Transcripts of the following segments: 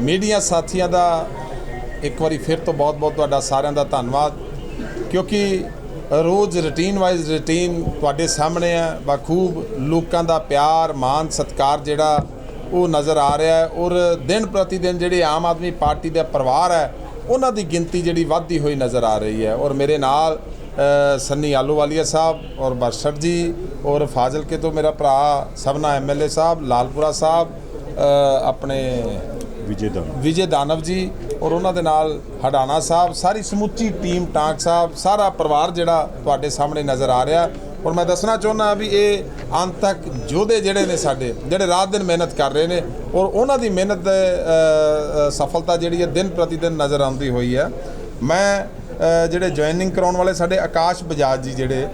Media ਸਾਥੀਆਂ ਦਾ ਇੱਕ ਵਾਰੀ ਫਿਰ ਤੋਂ ਬਹੁਤ-ਬਹੁਤ ਤੁਹਾਡਾ ਸਾਰਿਆਂ ਦਾ ਧੰਨਵਾਦ ਕਿਉਂਕਿ ਰੋਜ਼ ਰੁਟੀਨ ਵਾਈਜ਼ ਰੁਟੀਨ ਤੁਹਾਡੇ ਸਾਹਮਣੇ ਹੈ ਬਖੂਬ ਲੋਕਾਂ ਦਾ ਪਿਆਰ ਮਾਨ ਸਤਿਕਾਰ ਜਿਹੜਾ ਉਹ ਨਜ਼ਰ ਆ ਰਿਹਾ ਹੈ ਔਰ ਦਿਨ ਪ੍ਰਤੀ ਦਿਨ ਜਿਹੜੇ ਆਮ ਆਦਮੀ ਪਾਰਟੀ ਦਾ ਪਰਿਵਾਰ ਹੈ ਉਹਨਾਂ ਦੀ ਗਿਣਤੀ ਜਿਹੜੀ ਵੱਧਦੀ ਹੋਈ ਨਜ਼ਰ ਆ ਰਹੀ ਹੈ ਔਰ ਮੇਰੇ ਨਾਲ ਅ, ਸੰਨੀ ਆਲੂਵਾਲੀਆ ਸਾਹਿਬ ਔਰ ਬਰਸ਼ਟ ਜੀ ਔਰ ਫਾਜ਼ਿਲਕੇ ਤੋਂ ਮੇਰਾ ਭਰਾ ਸਭਨਾ ਐਮਐਲਏ ਸਾਹਿਬ ਲਾਲਪੁਰਾ ਸਾਹਿਬ ਆਪਣੇ ਵਿਜੇ ਦਾ ਵਿਜੇ ਦਾਨਵ ਜੀ ਔਰ ਉਹਨਾਂ ਦੇ ਨਾਲ ਹਡਾਣਾ ਸਾਹਿਬ ਸਾਰੀ ਸਮੁੱਚੀ ਟੀਮ ਟਾਂਕ ਸਾਹਿਬ ਸਾਰਾ ਪਰਿਵਾਰ ਜਿਹੜਾ ਤੁਹਾਡੇ ਸਾਹਮਣੇ ਨਜ਼ਰ ਆ ਰਿਹਾ। ਔਰ ਮੈਂ ਦੱਸਣਾ ਚਾਹੁੰਦਾ ਵੀ ਇਹ ਅੰਤ ਤੱਕ ਯੋਧੇ ਜਿਹੜੇ ਨੇ ਸਾਡੇ ਜਿਹੜੇ ਰਾਤ ਦਿਨ ਮਿਹਨਤ ਕਰ ਰਹੇ ਨੇ ਔਰ ਉਹਨਾਂ ਦੀ ਮਿਹਨਤ ਦੇ, ਸਫਲਤਾ ਜਿਹੜੀ ਹੈ ਦਿਨ ਪ੍ਰਤੀ ਦਿਨ ਨਜ਼ਰ ਆਉਂਦੀ ਹੋਈ ਹੈ। ਮੈਂ ਜਿਹੜੇ ਜੁਆਇਨਿੰਗ ਕਰਾਉਣ ਵਾਲੇ ਸਾਡੇ ਆਕਾਸ਼ ਬਜਾਜ ਜੀ ਜਿਹੜੇ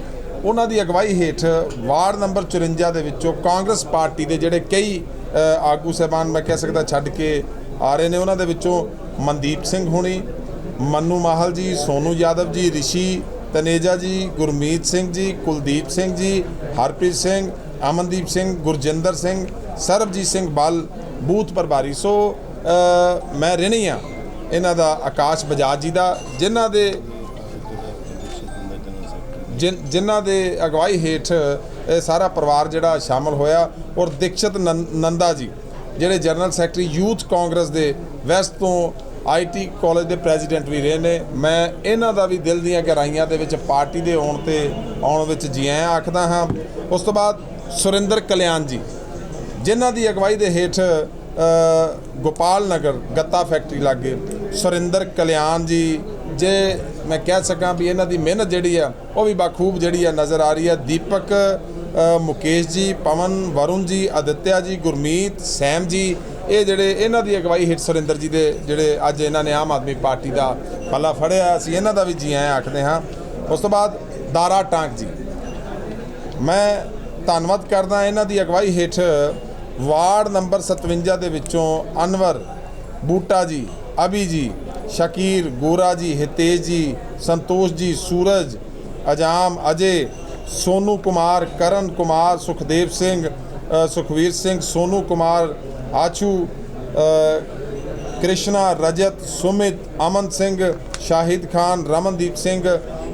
ਉਹਨਾਂ ਦੀ ਅਗਵਾਈ ਹੇਠ ਵਾਰਡ ਨੰਬਰ 54 ਦੇ ਵਿੱਚੋਂ ਕਾਂਗਰਸ ਪਾਰਟੀ ਦੇ ਜਿਹੜੇ ਕਈ ਆਗੂ ਸਹਿਬਾਨ ਮੈਂ ਕਹਿ ਸਕਦਾ ਛੱਡ ਕੇ ਆ ਰਹੇ ਨੇ ਉਹਨਾਂ ਦੇ ਵਿੱਚੋਂ ਮਨਦੀਪ ਸਿੰਘ ਹੁਣੀ, ਮੰਨੂ ਮਾਹਲ ਜੀ, ਸੋਨੂ ਯਾਦਵ ਜੀ, ਰਿਸ਼ੀ ਤਨੇਜਾ ਜੀ, ਗੁਰਮੀਤ ਸਿੰਘ ਜੀ, ਕੁਲਦੀਪ ਸਿੰਘ ਜੀ, ਹਰਪ੍ਰੀਤ ਸਿੰਘ, ਅਮਨਦੀਪ ਸਿੰਘ, ਗੁਰਜਿੰਦਰ ਸਿੰਘ, ਸਰਬਜੀਤ ਸਿੰਘ ਬਲ, ਬੂਥ ਪ੍ਰਭਾਰੀ। ਸੋ ਮੈਂ ਰਿਣੀ ਆ ਇਹਨਾਂ ਦਾ ਆਕਾਸ਼ ਬਜਾਜ ਜੀ ਦਾ, ਜਿਨ੍ਹਾਂ ਦੇ ਜਿਨ- ਜਿਨ੍ਹਾਂ ਦੇ ਅਗਵਾਈ ਹੇਠ ਇਹ ਸਾਰਾ ਪਰਿਵਾਰ ਜਿਹੜਾ ਸ਼ਾਮਲ ਹੋਇਆ ਔਰ ਦੀਕਸ਼ਤ ਨੰ- ਨੰਦਾ ਜੀ। ਜਿਹੜੇ ਜਨਰਲ ਸੈਕਟਰੀ ਯੂਥ ਕਾਂਗਰਸ ਦੇ ਵੈਸਟ ਤੋਂ ਆਈਟੀ ਕਾਲਜ ਦੇ ਪ੍ਰੈਜ਼ੀਡੈਂਟ ਵੀ ਰਹੇ ਨੇ। ਮੈਂ ਇਹਨਾਂ ਦਾ ਵੀ ਦਿਲ ਦੀਆਂ ਗਹਿਰਾਈਆਂ ਦੇ ਵਿੱਚ ਪਾਰਟੀ ਦੇ ਆਉਣ ਤੇ ਆਉਣ ਵਿੱਚ ਜੀ ਆਇਆਂ ਆਖਦਾ ਹਾਂ। ਉਸ ਤੋਂ ਬਾਅਦ ਸੁਰਿੰਦਰ ਕਲਿਆਣ ਜੀ, ਜਿਨ੍ਹਾਂ ਦੀ ਅਗਵਾਈ ਦੇ ਹੇਠ ਗੋਪਾਲ ਨਗਰ ਗੱਤਾ ਫੈਕਟਰੀ ਲਾਗੇ, ਸੁਰਿੰਦਰ ਕਲਿਆਣ ਜੀ, ਜੇ ਮੈਂ ਕਹਿ ਸਕਾਂ ਵੀ ਇਹਨਾਂ ਦੀ ਮਿਹਨਤ ਜਿਹੜੀ ਆ, ਉਹ ਵੀ ਬਾਖੂਬ ਜਿਹੜੀ ਆ ਨਜ਼ਰ ਆ ਰਹੀ ਆ। ਦੀਪਕ ਮੁਕੇਸ਼ ਜੀ, ਪਵਨ ਵਰੁਣ ਜੀ, ਅਦਿੱਤਿਆ ਜੀ, ਗੁਰਮੀਤ, ਸੈਮ ਜੀ, ਇਹ ਜਿਹੜੇ ਇਹਨਾਂ ਦੀ ਅਗਵਾਈ ਹੇਠ ਸੁਰਿੰਦਰ ਜੀ ਦੇ ਜਿਹੜੇ ਅੱਜ ਇਹਨਾਂ ਨੇ ਆਮ ਆਦਮੀ ਪਾਰਟੀ ਦਾ ਪੱਲਾ ਫੜਿਆ ਅਸੀਂ ਇਹਨਾਂ ਦਾ ਵੀ ਜੀ ਆਇਆਂ ਆਖਦੇ ਹਾਂ। ਉਸ ਤੋਂ ਬਾਅਦ ਦਾਰਾ ਟਾਂਕ ਜੀ। ਮੈਂ ਧੰਨਵਾਦ ਕਰਦਾ ਇਹਨਾਂ ਦੀ ਅਗਵਾਈ ਹੇਠ ਵਾਰਡ ਨੰਬਰ 57 ਦੇ ਵਿੱਚੋਂ ਅਨਵਰ, ਬੂਟਾ ਜੀ ਅਬੀ ਜੀ, ਸ਼ਕੀਰ, ਗੋਰਾ ਜੀ ਹਿਤੇਜ ਜੀ, ਸੰਤੋਸ਼ ਜੀ, ਸੂਰਜ, ਅਜਾਮ ਅਜੇ ਸੋਨੂ ਕੁਮਾਰ ਕਰਨ ਕੁਮਾਰ ਸੁਖਦੇਵ ਸਿੰਘ ਅ, ਸੁਖਵੀਰ ਸਿੰਘ ਸੋਨੂ ਕੁਮਾਰ ਆਚੂ ਕ੍ਰਿਸ਼ਨਾ ਰਜਤ ਸੁਮਿਤ ਅਮਨ ਸਿੰਘ ਸ਼ਾਹਿਦ ਖਾਨ ਰਮਨਦੀਪ ਸਿੰਘ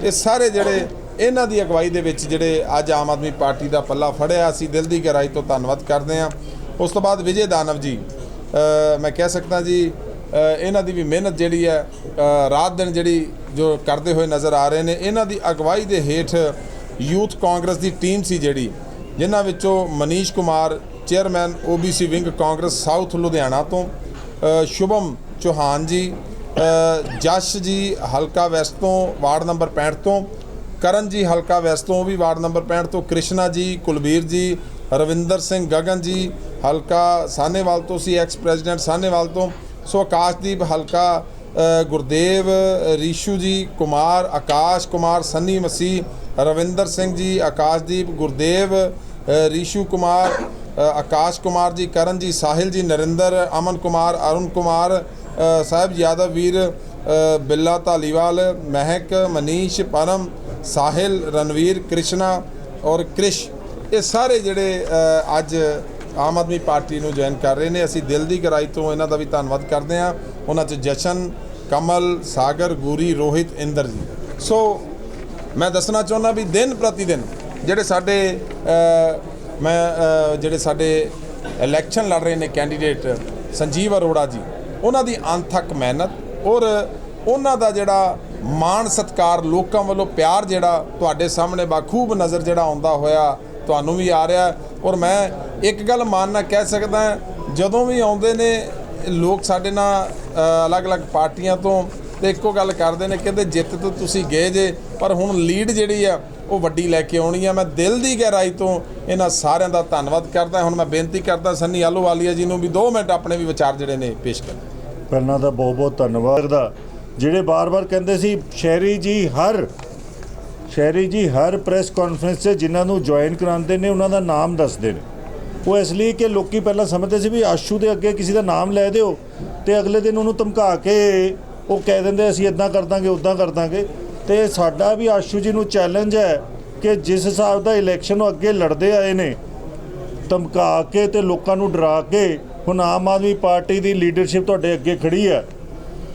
ਇਹ ਸਾਰੇ ਜਿਹੜੇ ਇਹਨਾਂ ਦੀ ਅਗਵਾਈ ਦੇ ਵਿੱਚ ਜਿਹੜੇ ਅੱਜ ਆਮ ਆਦਮੀ ਪਾਰਟੀ ਦਾ ਪੱਲਾ ਫੜਿਆ ਅਸੀਂ ਦਿਲ ਦੀ ਗਹਿਰਾਈ ਤੋਂ ਧੰਨਵਾਦ ਕਰਦੇ ਹਾਂ। ਉਸ ਤੋਂ ਬਾਅਦ ਵਿਜੇ ਦਾਨਵ ਜੀ ਮੈਂ ਕਹਿ ਸਕਦਾ ਜੀ ਇਹਨਾਂ ਦੀ ਵੀ ਮਿਹਨਤ ਜਿਹੜੀ ਹੈ ਰਾਤ ਦਿਨ ਜਿਹੜੀ ਜੋ ਕਰਦੇ ਹੋਏ ਨਜ਼ਰ ਆ ਰਹੇ ਨੇ ਇਹਨਾਂ ਦੀ ਅਗਵਾਈ ਦੇ ਹੇਠ ਯੂਥ ਕਾਂਗਰਸ ਦੀ ਟੀਮ ਸੀ ਜਿਹੜੀ, ਜਿਨ੍ਹਾਂ ਵਿੱਚੋਂ Manish Kumar, chairman OBC wing Congress south Ludhiana ਤੋਂ ਸ਼ੁਭਮ ਚੌਹਾਨ ਜੀ ਜਸ਼ ਜੀ ਹਲਕਾ ਵੈਸਟ ਤੋਂ ਵਾਰਡ ਨੰਬਰ 65 ਤੋਂ, ਕਰਨ ਜੀ ਹਲਕਾ ਵੈਸਟ ਤੋਂ ਵੀ ਵਾਰਡ ਨੰਬਰ 65 ਤੋਂ, ਕ੍ਰਿਸ਼ਨਾ ਜੀ, ਕੁਲਬੀਰ ਜੀ, ਰਵਿੰਦਰ ਸਿੰਘ ਗਗਨ ਜੀ ਹਲਕਾ ਸਾਨੇਵਾਲ ਤੋਂ ਸੀ ਐਕਸ ਪ੍ਰੈਜ਼ੀਡੈਂਟ ਸਾਨੇਵਾਲ ਤੋਂ, ਸੋ ਆਕਾਸ਼ਦੀਪ ਹਲਕਾ ਗੁਰਦੇਵ ਰੀਸ਼ੂ ਜੀ, ਕੁਮਾਰ, ਆਕਾਸ਼ ਕੁਮਾਰ, ਸੰਨੀ ਮਸੀਹ ਰਵਿੰਦਰ ਸਿੰਘ ਜੀ ਆਕਾਸ਼ਦੀਪ ਗੁਰਦੇਵ ਅ, ਰੀਸ਼ੂ ਕੁਮਾਰ ਆਕਾਸ਼ ਕੁਮਾਰ ਜੀ ਕਰਨ ਜੀ ਸਾਹਿਲ ਜੀ ਨਰਿੰਦਰ ਅਮਨ ਕੁਮਾਰ ਅਰੁਣ ਕੁਮਾਰ ਸਾਹਿਬ ਯਾਦਵ ਵੀਰ ਬਿੱਲਾ ਧਾਲੀਵਾਲ ਮਹਿਕ ਮਨੀਸ਼ ਪਰਮ ਸਾਹਿਲ ਰਣਵੀਰ ਕ੍ਰਿਸ਼ਨਾ ਔਰ ਕ੍ਰਿਸ਼। ਇਹ ਸਾਰੇ ਜਿਹੜੇ ਅੱਜ ਆਮ ਆਦਮੀ ਪਾਰਟੀ ਨੂੰ ਜੁਆਇਨ ਕਰ ਰਹੇ ਨੇ। ਅਸੀਂ ਦਿਲ ਦੀ ਗਹਿਰਾਈ ਤੋਂ ਇਹਨਾਂ ਦਾ ਵੀ ਧੰਨਵਾਦ ਕਰਦੇ ਹਾਂ। ਉਹਨਾਂ 'ਚ ਜਸ਼ਨ ਕਮਲ ਸਾਗਰ ਗੂਰੀ ਰੋਹਿਤ ਇੰਦਰ ਜੀ। ਸੋ ਮੈਂ ਦੱਸਣਾ ਚਾਹੁੰਦਾ ਵੀ ਦਿਨ ਪ੍ਰਤੀ ਦਿਨ ਜਿਹੜੇ ਸਾਡੇ ਮੈਂ ਜਿਹੜੇ ਸਾਡੇ ਇਲੈਕਸ਼ਨ ਲੜ ਰਹੇ ਨੇ ਕੈਂਡੀਡੇਟ ਸੰਜੀਵ ਅਰੋੜਾ ਜੀ, ਉਹਨਾਂ ਦੀ ਅਣਥੱਕ ਮਿਹਨਤ ਔਰ ਉਹਨਾਂ ਦਾ ਜਿਹੜਾ ਮਾਣ ਸਤਕਾਰ ਲੋਕਾਂ ਵੱਲੋਂ ਪਿਆਰ ਜਿਹੜਾ ਤੁਹਾਡੇ ਸਾਹਮਣੇ ਬਾਖੂਬ ਨਜ਼ਰ ਜਿਹੜਾ ਆਉਂਦਾ ਹੋਇਆ ਤੁਹਾਨੂੰ ਵੀ ਆ ਰਿਹਾ। ਔਰ ਮੈਂ ਇੱਕ ਗੱਲ ਮਾਨਣਾ ਕਹਿ ਸਕਦਾ, ਜਦੋਂ ਵੀ ਆਉਂਦੇ ਨੇ, ਲੋਕ ਸਾਡੇ ਨਾਲ ਅਲੱਗ-ਅਲੱਗ ਪਾਰਟੀਆਂ ਤੋਂ ਤੇ ਇੱਕੋ ਗੱਲ ਕਰਦੇ ਨੇ, ਕਹਿੰਦੇ ਜਿੱਤ ਤੋਂ ਤੁਸੀਂ ਗਏ ਜੇ, ਪਰ ਹੁਣ ਲੀਡ ਜਿਹੜੀ ਆ, ਉਹ ਵੱਡੀ ਲੈ ਕੇ ਆਉਣੀ ਆ। ਮੈਂ ਦਿਲ ਦੀ ਗਹਿਰਾਈ ਤੋਂ ਇਹਨਾਂ ਸਾਰਿਆਂ ਦਾ ਧੰਨਵਾਦ ਕਰਦਾ। ਹੁਣ ਮੈਂ ਬੇਨਤੀ ਕਰਦਾ ਸੰਨੀ ਆਲੂਵਾਲੀਆ ਜੀ ਨੂੰ ਵੀ 2 ਮਿੰਟ ਆਪਣੇ ਵੀ ਵਿਚਾਰ ਜਿਹੜੇ ਨੇ ਪੇਸ਼ ਕਰਨ। ਪਹਿਲਾਂ ਦਾ ਬਹੁਤ ਬਹੁਤ ਧੰਨਵਾਦ ਦਾ ਜਿਹੜੇ ਬਾਰ-ਬਾਰ ਕਹਿੰਦੇ ਸੀ, ਸ਼ਹਿਰੀ ਜੀ ਹਰ, ਸ਼ਹਿਰੀ ਜੀ ਹਰ ਪ੍ਰੈਸ ਕਾਨਫਰੰਸ 'ਚ ਜਿਨ੍ਹਾਂ ਨੂੰ ਜੁਆਇਨ ਕਰਾਉਂਦੇ ਨੇ, ਉਹਨਾਂ ਦਾ ਨਾਮ ਦੱਸਦੇ ਨੇ। ਉਹ ਇਸ ਲਈ ਕਿ ਲੋਕੀ ਪਹਿਲਾਂ ਸਮਝਦੇ ਸੀ ਵੀ ਆਸ਼ੂ ਦੇ ਅੱਗੇ ਕਿਸੇ ਦਾ ਨਾਮ ਲੈ ਦਿਓ ਤੇ ਅਗਲੇ ਦਿਨ ਉਹਨੂੰ ਧਮਕਾ ਕੇ ਉਹ ਕਹਿ ਦਿੰਦੇ, ਅਸੀਂ ਇਦਾਂ ਕਰ ਦਾਂਗੇ ਉਦਾਂ ਕਰ ਦਾਂਗੇ। ਤੇ ਸਾਡਾ ਵੀ ਆਸ਼ੂ ਜੀ ਨੂੰ ਚੈਲੰਜ ਹੈ ਕਿ ਜਿਸ ਹਿਸਾਬ ਦਾ ਇਲੈਕਸ਼ਨ ਉਹ ਅੱਗੇ ਲੜਦੇ ਆਏ ਨੇ, ਧਮਕਾ ਕੇ ਤੇ ਲੋਕਾਂ ਨੂੰ ਡਰਾ ਕੇ, ਹੁਣ ਆਮ ਆਦਮੀ ਪਾਰਟੀ ਦੀ ਲੀਡਰਸ਼ਿਪ ਤੁਹਾਡੇ ਅੱਗੇ ਖੜੀ ਹੈ।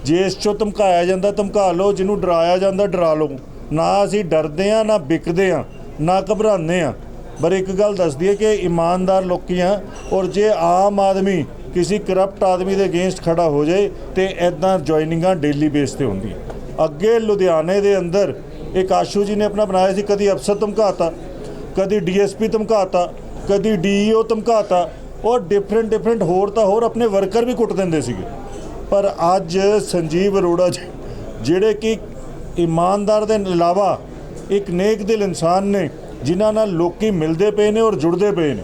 ਜੇ ਇਸ ਚੋਂ ਧਮਕਾਇਆ ਜਾਂਦਾ, ਧਮਕਾ ਲਓ, ਜਿਹਨੂੰ ਡਰਾਇਆ ਜਾਂਦਾ, ਡਰਾ ਲਓ। ਨਾ ਅਸੀਂ ਡਰਦੇ ਆ ਨਾ ਵਿਕਦੇ ਆ ਨਾ ਘਬਰਾਉਂਦੇ ਆ ਪਰ ਇੱਕ ਗੱਲ ਦੱਸਦੀ ਹੈ ਕਿ ਇਮਾਨਦਾਰ ਲੋਕੀ ਆ ਔਰ ਜੇ ਆਮ ਆਦਮੀ ਕਿਸੇ ਕਰਪਟ ਆਦਮੀ ਦੇ ਅਗੇਂਸਟ ਖੜਾ ਹੋ ਜਾਏ ਤੇ ਐਦਾਂ ਜੁਆਇਨਿੰਗਾਂ ਡੇਲੀ ਬੇਸ ਤੇ ਹੁੰਦੀਆਂ। ਅੱਗੇ ਲੁਧਿਆਣੇ ਦੇ ਅੰਦਰ ਇੱਕ ਆਸ਼ੂ ਜੀ ਨੇ ਆਪਣਾ ਬਣਾਇਆ ਸੀ, ਕਦੀ ਅਫਸਰ ਧਮਕਾਤਾ, ਕਦੀ ਡੀਐਸਪੀ ਧਮਕਾਤਾ, ਕਦੀ ਡੀਈਓ ਧਮਕਾਤਾ ਔਰ ਡਿਫਰੈਂਟ ਡਿਫਰੈਂਟ ਹੋਰ ਤਾਂ ਹੋਰ ਆਪਣੇ ਵਰਕਰ ਵੀ ਕੁੱਟ ਦਿੰਦੇ ਸੀਗੇ। ਪਰ ਅੱਜ ਸੰਜੀਵ ਅਰੋੜਾ ਜੀ, ਜਿਹੜੇ ਕਿ ਇਮਾਨਦਾਰ ਦੇ ਇਲਾਵਾ ਇੱਕ ਨੇਕ ਦਿਲ ਇਨਸਾਨ ਨੇ, ਜਿਨ੍ਹਾਂ ਨਾਲ ਲੋਕੀ ਮਿਲਦੇ ਪਏ ਨੇ ਔਰ ਜੁੜਦੇ ਪਏ ਨੇ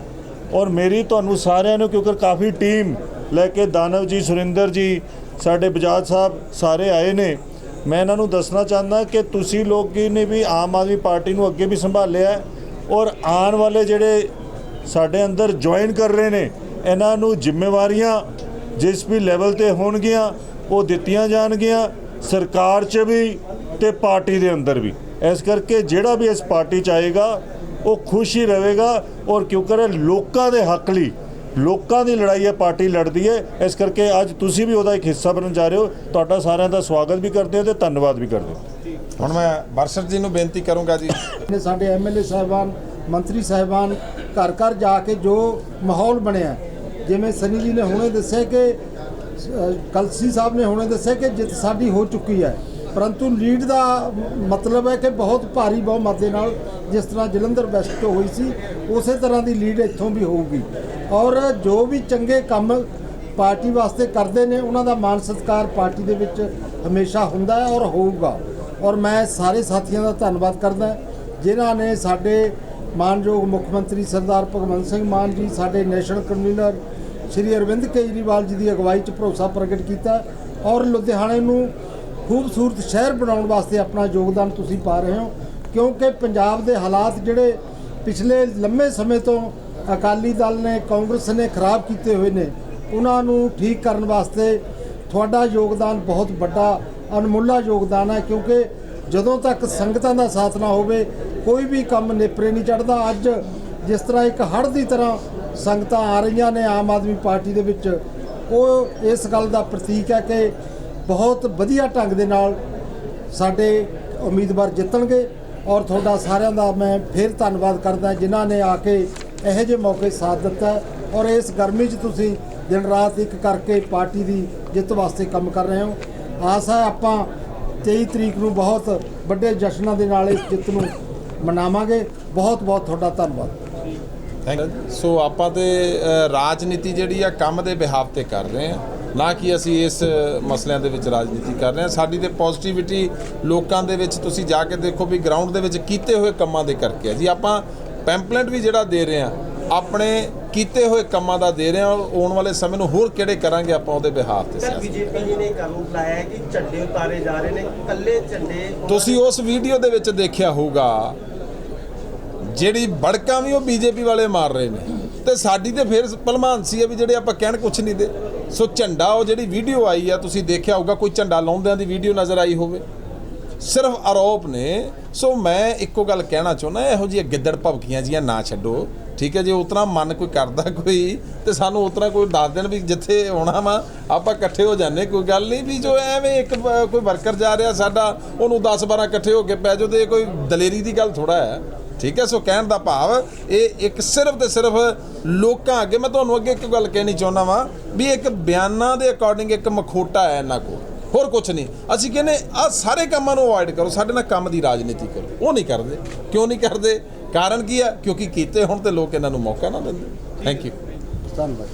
ਔਰ ਮੇਰੀ ਤੁਹਾਨੂੰ ਸਾਰਿਆਂ ਨੂੰ, ਕਿਉਂਕਿ ਕਾਫੀ ਟੀਮ ਲੈ ਕੇ ਦਾਨਵ ਜੀ, ਸੁਰਿੰਦਰ ਜੀ, ਸਾਡੇ ਬਜਾਜ ਸਾਹਿਬ ਸਾਰੇ ਆਏ ਨੇ। ਮੈਂ ਇਹਨਾਂ ਨੂੰ ਦੱਸਣਾ ਚਾਹੁੰਦਾ ਕਿ ਤੁਸੀਂ ਲੋਕ ਨੇ ਵੀ ਆਮ ਆਦਮੀ ਪਾਰਟੀ ਨੂੰ ਅੱਗੇ ਵੀ ਸੰਭਾਲਿਆ ਔਰ ਆਉਣ ਵਾਲੇ ਜਿਹੜੇ ਸਾਡੇ ਅੰਦਰ ਜੁਆਇਨ ਕਰ ਰਹੇ ਨੇ, ਇਹਨਾਂ ਨੂੰ ਜ਼ਿੰਮੇਵਾਰੀਆਂ ਜਿਸ ਵੀ ਲੈਵਲ ਤੇ ਹੋਣਗੀਆਂ, ਉਹ ਦਿੱਤੀਆਂ ਜਾਣਗੀਆਂ ਸਰਕਾਰ 'ਚ ਵੀ ਤੇ ਪਾਰਟੀ ਦੇ ਅੰਦਰ ਵੀ। ਇਸ ਕਰਕੇ ਜਿਹੜਾ ਵੀ ਇਸ ਪਾਰਟੀ 'ਚ ਆਏਗਾ ਉਹ ਖੁਸ਼ ਹੀ ਰਹੇਗਾ ਔਰ ਕਿਉਂਕਿ ਇਹ ਲੋਕਾਂ ਦੇ ਹੱਕ ਲਈ ਲੋਕਾਂ ਦੀ ਲੜਾਈ ਹੈ ਪਾਰਟੀ ਲੜਦੀ ਹੈ ਇਸ ਕਰਕੇ ਅੱਜ ਤੁਸੀਂ ਵੀ ਉਹਦਾ ਇੱਕ ਹਿੱਸਾ ਬਣਨ ਜਾ ਰਹੇ ਹੋ ਤੁਹਾਡਾ ਸਾਰਿਆਂ ਦਾ ਸਵਾਗਤ ਵੀ ਕਰਦੇ ਹਾਂ ਤੇ ਧੰਨਵਾਦ ਵੀ ਕਰਦੇ ਹਾਂ। ਹੁਣ ਮੈਂ ਵਰਸ਼ਰ ਜੀ ਨੂੰ ਬੇਨਤੀ ਕਰੂੰਗਾ ਜੀ। ਨੇ ਸਾਡੇ ਐਮਐਲਏ ਸਾਹਿਬਾਨ ਮੰਤਰੀ ਸਾਹਿਬਾਨ ਘਰ ਘਰ ਜਾ ਕੇ ਜੋ ਮਾਹੌਲ ਬਣਿਆ ਜਿਵੇਂ ਸਨੀ ਜੀ ਨੇ ਹੁਣੇ ਦੱਸਿਆ ਕਿ ਕਲਸੀ ਸਾਹਿਬ ਨੇ ਹੁਣੇ ਦੱਸਿਆ ਕਿ ਜਿੱਤ ਸਾਡੀ ਹੋ ਚੁੱਕੀ ਹੈ। ਪਰੰਤੂ ਲੀਡ ਦਾ ਮਤਲਬ ਹੈ ਕਿ ਬਹੁਤ ਭਾਰੀ ਬਹੁਮਤ ਦੇ ਨਾਲ ਜਿਸ ਤਰ੍ਹਾਂ ਜਲੰਧਰ ਵੈਸਟ ਤੋਂ ਹੋਈ ਸੀ, ਉਸੇ ਤਰ੍ਹਾਂ ਦੀ ਲੀਡ ਇੱਥੋਂ ਵੀ ਹੋਊਗੀ। ਔਰ ਜੋ ਵੀ ਚੰਗੇ ਕੰਮ ਪਾਰਟੀ ਵਾਸਤੇ ਕਰਦੇ ਨੇ, ਉਹਨਾਂ ਦਾ ਮਾਨ ਸਤਿਕਾਰ ਪਾਰਟੀ ਦੇ ਵਿੱਚ ਹਮੇਸ਼ਾ ਹੁੰਦਾ ਹੈ ਔਰ ਹੋਊਗਾ। ਔਰ ਮੈਂ ਸਾਰੇ ਸਾਥੀਆਂ ਦਾ ਧੰਨਵਾਦ ਕਰਦਾ ਜਿਨ੍ਹਾਂ ਨੇ ਸਾਡੇ ਮਾਨਯੋਗ ਮੁੱਖ ਮੰਤਰੀ ਸਰਦਾਰ ਭਗਵੰਤ ਸਿੰਘ ਮਾਨ ਜੀ, ਸਾਡੇ ਨੈਸ਼ਨਲ ਕਨਵੀਨਰ ਸ਼੍ਰੀ ਅਰਵਿੰਦ ਕੇਜਰੀਵਾਲ ਜੀ ਦੀ ਅਗਵਾਈ 'ਚ ਭਰੋਸਾ ਪ੍ਰਗਟ ਕੀਤਾ ਔਰ ਲੁਧਿਆਣੇ ਨੂੰ ਖੂਬਸੂਰਤ ਸ਼ਹਿਰ ਬਣਾਉਣ ਵਾਸਤੇ ਆਪਣਾ ਯੋਗਦਾਨ ਤੁਸੀਂ ਪਾ ਰਹੇ ਹੋ, ਕਿਉਂਕਿ ਪੰਜਾਬ ਦੇ ਹਾਲਾਤ ਜਿਹੜੇ ਪਿਛਲੇ ਲੰਮੇ ਸਮੇਂ ਤੋਂ ਅਕਾਲੀ ਦਲ ਨੇ, ਕਾਂਗਰਸ ਨੇ ਖਰਾਬ ਕੀਤੇ ਹੋਏ ਨੇ, ਉਹਨਾਂ ਨੂੰ ਠੀਕ ਕਰਨ ਵਾਸਤੇ ਤੁਹਾਡਾ ਯੋਗਦਾਨ ਬਹੁਤ ਵੱਡਾ, ਅਨਮੁੱਲਾ ਯੋਗਦਾਨ ਹੈ, ਕਿਉਂਕਿ ਜਦੋਂ ਤੱਕ ਸੰਗਤਾਂ ਦਾ ਸਾਥ ਨਾ ਹੋਵੇ, ਕੋਈ ਵੀ ਕੰਮ ਨੇਪਰੇ ਨਹੀਂ ਚੜਦਾ ਅੱਜ ਜਿਸ ਤਰ੍ਹਾਂ ਇੱਕ ਹੜ੍ਹ ਦੀ ਤਰ੍ਹਾਂ ਸੰਗਤਾਂ ਆ ਰਹੀਆਂ ਨੇ ਆਮ ਆਦਮੀ ਪਾਰਟੀ ਦੇ ਵਿੱਚ, ਉਹ ਇਸ ਗੱਲ ਦਾ ਪ੍ਰਤੀਕ ਹੈ ਕਿ ਬਹੁਤ ਵਧੀਆ ਢੰਗ ਦੇ ਨਾਲ ਸਾਡੇ ਉਮੀਦਵਾਰ ਜਿੱਤਣਗੇ ਔਰ ਤੁਹਾਡਾ ਸਾਰਿਆਂ ਦਾ ਮੈਂ ਫਿਰ ਧੰਨਵਾਦ ਕਰਦਾ ਜਿਨ੍ਹਾਂ ਨੇ ਆ ਕੇ ਇਹੋ ਜਿਹੇ ਮੌਕੇ ਸਾਥ ਦਿੱਤਾ ਔਰ ਇਸ ਗਰਮੀ 'ਚ ਤੁਸੀਂ ਦਿਨ ਰਾਤ ਇੱਕ ਕਰਕੇ ਪਾਰਟੀ ਦੀ ਜਿੱਤ ਵਾਸਤੇ ਕੰਮ ਕਰ ਰਹੇ ਹੋ। ਆਸ ਹੈ ਆਪਾਂ 23 ਤਰੀਕ ਨੂੰ ਬਹੁਤ ਵੱਡੇ ਜਸ਼ਨਾਂ ਦੇ ਨਾਲ ਇਸ ਜਿੱਤ ਨੂੰ ਮਨਾਵਾਂਗੇ। ਬਹੁਤ ਬਹੁਤ ਤੁਹਾਡਾ ਧੰਨਵਾਦ। ਸੋ ਆਪਾਂ ਤੇ ਰਾਜਨੀਤੀ ਜਿਹੜੀ ਆ ਕੰਮ ਦੇ ਬਿਹਾਫ ਤੇ ਕਰ ਰਹੇ ਆ। ਨਾ ਕਿ ਅਸੀਂ ਇਸ ਮਸਲਿਆਂ ਦੇ ਵਿੱਚ ਰਾਜਨੀਤੀ ਕਰ ਰਹੇ ਹਾਂ। ਸਾਡੀ ਤੇ ਪੋਜ਼ਿਟਿਵਿਟੀ ਲੋਕਾਂ ਦੇ ਵਿੱਚ ਤੁਸੀਂ ਜਾ ਕੇ ਦੇਖੋ ਵੀ ਗਰਾਊਂਡ ਦੇ ਵਿੱਚ ਕੀਤੇ ਹੋਏ ਕੰਮਾਂ ਦੇ ਕਰਕੇ ਆ ਜੀ ਆਪਾਂ ਪੈਂਪਲੇਟ ਵੀ ਜਿਹੜਾ ਦੇ ਰਹੇ ਆ ਆਪਣੇ ਕੀਤੇ ਹੋਏ ਕੰਮਾਂ ਦਾ ਦੇ ਰਹੇ ਔਰ ਆਉਣ ਵਾਲੇ ਸਮੇਂ ਨੂੰ ਹੋਰ ਕਿਹੜੇ ਕਰਾਂਗੇ ਆਪਾਂ ਉਹਦੇ ਬਿਹਾਫ ਤੇ ਸਰ ਸਿਆਸਤ ਬੀਜੇਪੀ ਜੀ ਨੇ ਕਾਨੂੰਨ ਲਾਇਆ ਹੈ ਕਿ ਝੰਡੇ ਉਤਾਰੇ ਜਾ ਰਹੇ ਨੇ ਕੱਲੇ ਝੰਡੇ ਤੁਸੀਂ ਉਸ ਵੀਡੀਓ ਦੇ ਵਿੱਚ ਦੇਖਿਆ ਹੋਊਗਾ ਜਿਹੜੀ ਬੜਕਾਂ ਵੀ ਉਹ ਬੀਜੇਪੀ ਵਾਲੇ ਮਾਰ ਰਹੇ ਨੇ। ਤੇ ਸਾਡੀ ਤੇ ਫਿਰ ਭਲਮਾਨ ਸੀ ਆ ਵੀ ਜਿਹੜੇ ਆਪਾਂ ਕਹਿਣ ਕੁਛ ਨਹੀਂ ਦੇ। ਸੋ ਝੰਡਾ ਉਹ ਜਿਹੜੀ ਵੀਡੀਓ ਆਈ ਆ, ਤੁਸੀਂ ਦੇਖਿਆ ਹੋਊਗਾ, ਕੋਈ ਝੰਡਾ ਲਾਉਂਦਿਆਂ ਦੀ ਵੀਡੀਓ ਨਜ਼ਰ ਆਈ ਹੋਵੇ। ਸਿਰਫ ਆਰੋਪ ਨੇ। ਸੋ ਮੈਂ ਇੱਕੋ ਗੱਲ ਕਹਿਣਾ ਚਾਹੁੰਦਾ, ਇਹੋ ਜਿਹੀਆਂ ਗਿੱਦੜ ਭਵਕੀਆਂ ਜੀਆਂ ਨਾ ਛੱਡੋ। ਠੀਕ ਹੈ ਜੇ ਉਤਨਾ ਮਨ ਕੋਈ ਕਰਦਾ ਕੋਈ, ਤੇ ਸਾਨੂੰ ਉਤਨਾ ਕੋਈ ਦੱਸ ਦੇਣ ਵੀ ਜਿੱਥੇ ਆਉਣਾ ਵਾ, ਆਪਾਂ ਇਕੱਠੇ ਹੋ ਜਾਂਦੇ ਕੋਈ ਗੱਲ ਨਹੀਂ ਵੀ ਜੋ ਐਵੇਂ ਇੱਕ ਕੋਈ ਵਰਕਰ ਜਾ ਰਿਹਾ ਸਾਡਾ, ਉਹਨੂੰ 10 12 ਇਕੱਠੇ ਹੋ ਕੇ ਪੈ ਜਾਓ ਤੇ ਇਹ ਕੋਈ ਦਲੇਰੀ ਦੀ ਗੱਲ ਥੋੜਾ ਹੈ। ਠੀਕ ਹੈ? ਸੋ ਕਹਿਣ ਦਾ ਭਾਵ ਇਹ ਇੱਕ ਸਿਰਫ ਤੇ ਸਿਰਫ ਲੋਕਾਂ ਅੱਗੇ, ਮੈਂ ਤੁਹਾਨੂੰ ਅੱਗੇ ਇੱਕ ਗੱਲ ਕਹਿਣੀ ਚਾਹੁੰਦਾ ਵਾਂ ਵੀ ਇੱਕ ਬਿਆਨਾਂ ਦੇ ਅਕੋਰਡਿੰਗ ਇੱਕ ਮਖੋਟਾ ਹੈ ਇਹਨਾਂ ਕੋਲ। ਹੋਰ ਕੁਝ ਨਹੀਂ। ਅਸੀਂ ਕਹਿੰਦੇ ਆ ਸਾਰੇ ਕੰਮਾਂ ਨੂੰ ਅਵੋਇਡ ਕਰੋ, ਸਾਡੇ ਨਾਲ ਕੰਮ ਦੀ ਰਾਜਨੀਤੀ ਕਰੋ। ਉਹ ਨਹੀਂ ਕਰਦੇ। ਕਿਉਂ ਨਹੀਂ ਕਰਦੇ? ਕਾਰਨ ਕੀ ਹੈ? ਕਿਉਂਕਿ ਕੀਤੇ ਹੁਣ ਤੇ ਲੋਕ ਇਹਨਾਂ ਨੂੰ ਮੌਕਾ ਨਾ ਦਿੰਦੇ। ਥੈਂਕ ਯੂ ਧੰਨਵਾਦ।